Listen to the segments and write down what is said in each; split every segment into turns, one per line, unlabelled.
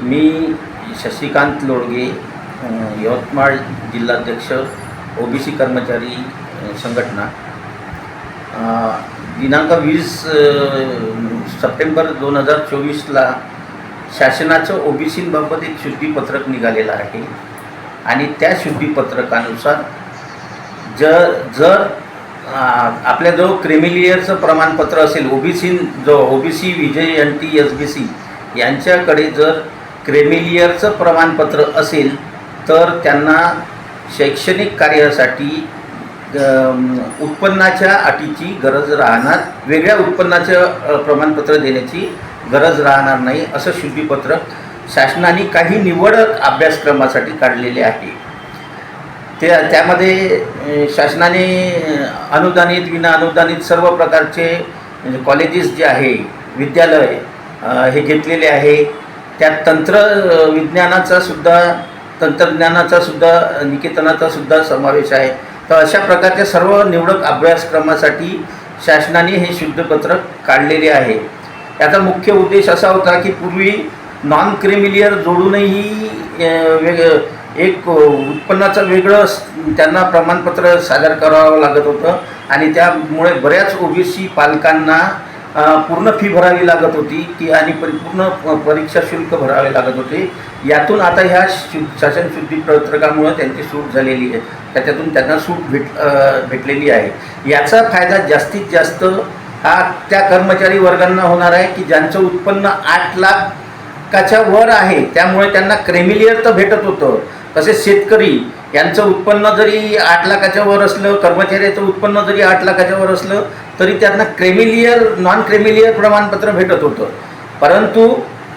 मी शशिकांत लोडगे यवतमाळ जिल्हाध्यक्ष ओ B C कर्मचारी संघटना दिनांक वीस सप्टेंबर दोन हजार चोवीसला शासनाचं ओ बी ओबीसींबाबत एक शुद्धीपत्रक निघालेलं आहे. आणि त्या शुद्धीपत्रकानुसार जर जर आपल्याजवळ क्रिमिलियरचं प्रमाणपत्र असेल ओ बी सी जो O B C VJ N T S B C यांच्याकडे जर क्रेमिलियरचं प्रमाणपत्र असेल तर त्यांना शैक्षणिक कार्यासाठी उत्पन्नाच्या अटीची गरज राहणार वेगळ्या उत्पन्नाचं प्रमाणपत्र देण्याची गरज राहणार नाही असं शुद्धीपत्रक शासनाने काही निवडक अभ्यासक्रमासाठी काढलेले आहे. ते त्यामध्ये शासनाने अनुदानित विना अनुदानित सर्व प्रकारचे म्हणजे कॉलेजेस जे आहे विद्यालय हे घेतलेले आहे. त्यात तंत्र विज्ञानाचा सुद्धा तंत्रज्ञानाचा सुद्धा निकेतनाचा सुद्धा समावेश आहे. तर अशा प्रकारच्या सर्व निवडक अभ्यासक्रमासाठी शासनाने हे शुद्धपत्रक काढलेले आहे. याचा मुख्य उद्देश असा होता की पूर्वी नॉन क्रिमिलियर जोडूनही वेग एक उत्पन्नाचं वेगळं त्यांना प्रमाणपत्र सादर करावं लागत होतं. आणि त्यामुळे बऱ्याच ओबीसी पालकांना पूर्ण फी भरावी लागत होती की आणि परिपूर्ण परीक्षा शुल्क भरावे लागत होते. यातून आता ह्या शु शासन शुद्धीपत्रकामुळं त्यांची सूट झालेली आहे. त्याच्यातून त्यांना सूट भेट भेटलेली आहे. याचा फायदा जास्तीत जास्त हा त्या कर्मचारी वर्गांना होणार आहे की ज्यांचं उत्पन्न आठ लाखाच्या वर आहे. त्यामुळे त्यांना क्रेमिलियर तर भेटत होतं. तसेच शेतकरी यांचं उत्पन्न जरी आठ लाखाच्या वर असलं कर्मचाऱ्याचं उत्पन्न जरी आठ लाखाच्या वर असलं तरी त्यांना क्रेमिलियर नॉन क्रेमिलियर प्रमाणपत्र भेटत होतं. परंतु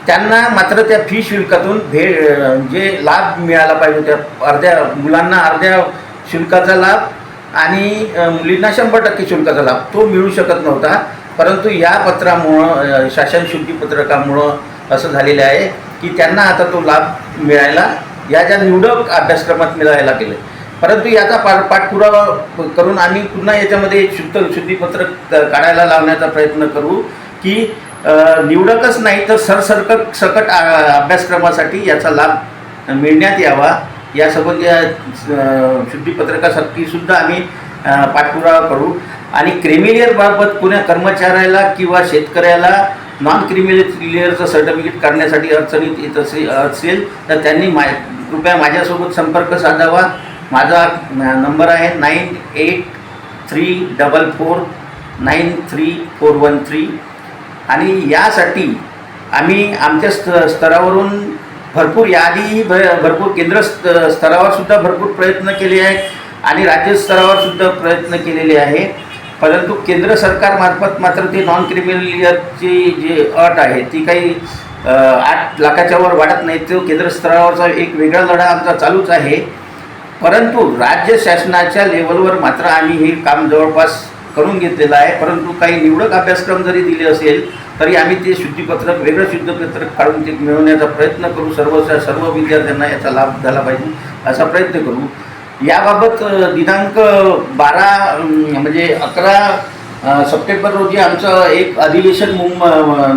त्यांना मात्र त्या फी शुल्कातून भे जे म्हणजे लाभ मिळाला पाहिजे त्या अर्ध्या मुलांना अर्ध्या शुल्काचा लाभ आणि मुलींना शंभर टक्के शुल्काचा लाभ. तो मिळू शकत नव्हता. परंतु या पत्रामुळं शासन शुल्की पत्रकामुळं असं झालेलं आहे की त्यांना आता तो लाभ मिळायला या ज्या निवडक अभ्यासक्रमात मिळायला गेले परंतु याचा पा पाठपुरावा करून आम्ही पुन्हा याच्यामध्ये शुद्ध शुद्धीपत्रक काढायला लावण्याचा प्रयत्न करू की निवडकच नाही तर सरसरकट सकट अभ्यासक्रमासाठी याचा लाभ मिळण्यात यावा. यासोबत या शुद्धीपत्रकासाठी सुद्धा आम्ही पाठपुरावा करू. आणि क्रिमिलियरबाबत पुण्या कर्मचाऱ्याला किंवा शेतकऱ्याला नॉन क्रिमिलियरचं सर्टिफिकेट काढण्यासाठी अडचणीत येत असेल असेल तर त्यांनी मा कृपया माझ्यासोबत संपर्क साधावा. माझा नंबर आहे nine eight three double four nine three four one three. आणि यासाठी आम्ही आमच्या स्त स्तरावरून भरपूर याआधीही भ भरपूर केंद्र स्त स्तरावरसुद्धा भरपूर प्रयत्न केले आहेत आणि राज्य प्रयत्न केलेले आहे. परंतु केंद्र सरकारमार्फत मात्र ते नॉन क्रिमिनलची जी अट आहे ती काही आठ लाखाच्या वर वाढत नाही. तो केंद्र स्तरावरचा एक वेगळा लढा आमचा चालूच आहे. परंतु राज्य शासनाच्या लेवलवर मात्र आम्ही हे काम जवळपास करून घेतलेलं आहे. परंतु काही निवडक अभ्यासक्रम जरी दिले असेल तरी आम्ही ते शुद्धीपत्रक वेगळं शुद्धपत्रक काढून ते मिळवण्याचा प्रयत्न करू. सर्व सर्व विद्यार्थ्यांना याचा लाभ झाला पाहिजे असा प्रयत्न करू. याबाबत दिनांक बारा म्हणजे अकरा सप्टेंबर रोजी आमचं एक अधिवेशन मुंब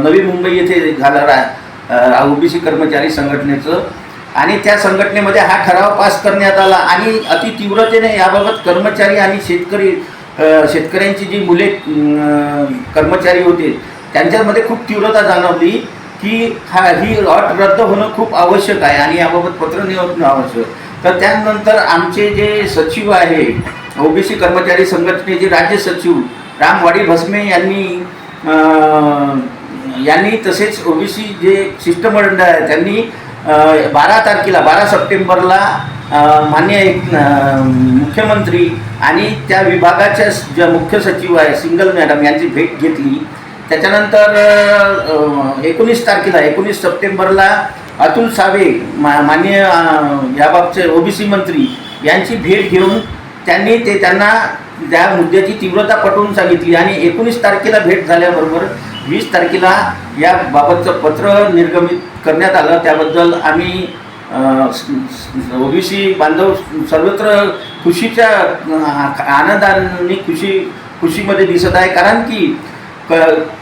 नवी मुंबई येथे झालं आहे ओबीसी कर्मचारी संघटनेचं. आणि त्या संघटनेमध्ये हा ठराव पास करण्यात आला आणि अति तीव्रतेने याबाबत कर्मचारी आणि शेतकरी शेतकऱ्यांची जी मुले कर्मचारी होते त्यांच्यामध्ये खूप तीव्रता जाणवली की हा ही अट रद्द होणं खूप आवश्यक आहे आणि याबाबत पत्र निवडणं आवश्यक. तर त्यानंतर आमचे जे सचिव आहे ओबीसी कर्मचारी संघटनेचे राज्य सचिव रामवाडी भस्मे यांनी यांनी तसेच ओबीसी जे शिष्टमंडळ आहे त्यांनी बारा तारखेला बारा सप्टेंबरला मान्य एक मुख्यमंत्री आणि त्या विभागाच्या ज्या मुख्य सचिव आहे सिंगल मॅडम यांची भेट घेतली. त्याच्यानंतर एकोणीस तारखेला एकोणीस सप्टेंबरला अतुल सावे मा मान्य अं, याबाबतचे ओबीसी मंत्री यांची भेट घेऊन त्यांनी ते त्यांना त्या मुद्द्याची तीव्रता पटवून सांगितली आणि एकोणीस तारखेला भेट झाल्याबरोबर वीस तारखेला याबाबतचं पत्र निर्गमित करण्यात आलं. त्याबद्दल आम्ही ओबीसी बांधव सर्वत्र खुशीच्या आनंदाने खुशी खुशीमध्ये दिसत आहे. कारण की क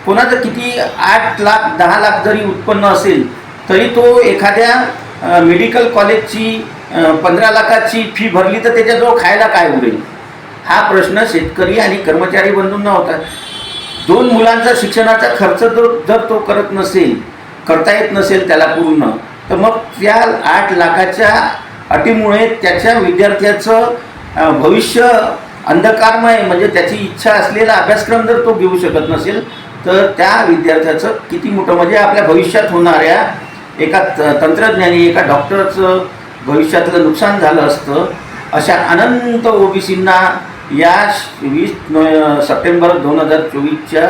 कोणाचं किती आठ लाख दहा लाख जरी उत्पन्न असेल तरी तो एखाद्या मेडिकल कॉलेजची पंधरा लाखाची फी भरली तर त्याच्याजवळ खायला काय उरेल? हा प्रश्न शेतकरी आणि कर्मचारी बंधूंना होता. दोन मुलांचा शिक्षणाचा खर्च जर जर तो करत नसेल करता येत नसेल त्याला पूर्ण. तर मग त्या आठ लाखाच्या अटीमुळे त्याच्या विद्यार्थ्याचं भविष्य अंधकारमय म्हणजे त्याची इच्छा असलेला अभ्यासक्रम जर तो घेऊ शकत नसेल तर त्या विद्यार्थ्याचं किती मोठं म्हणजे आपल्या भविष्यात होणाऱ्या एका त- तंत्रज्ञानी एका डॉक्टरचं भविष्यातलं नुकसान झालं असतं अशा अनंत ओबीसींना या श- वीस नो सप्टेंबर दोन हजार चोवीसच्या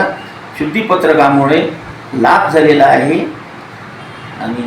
शुद्धीपत्रकामुळे लाभ झालेला आहे. आणि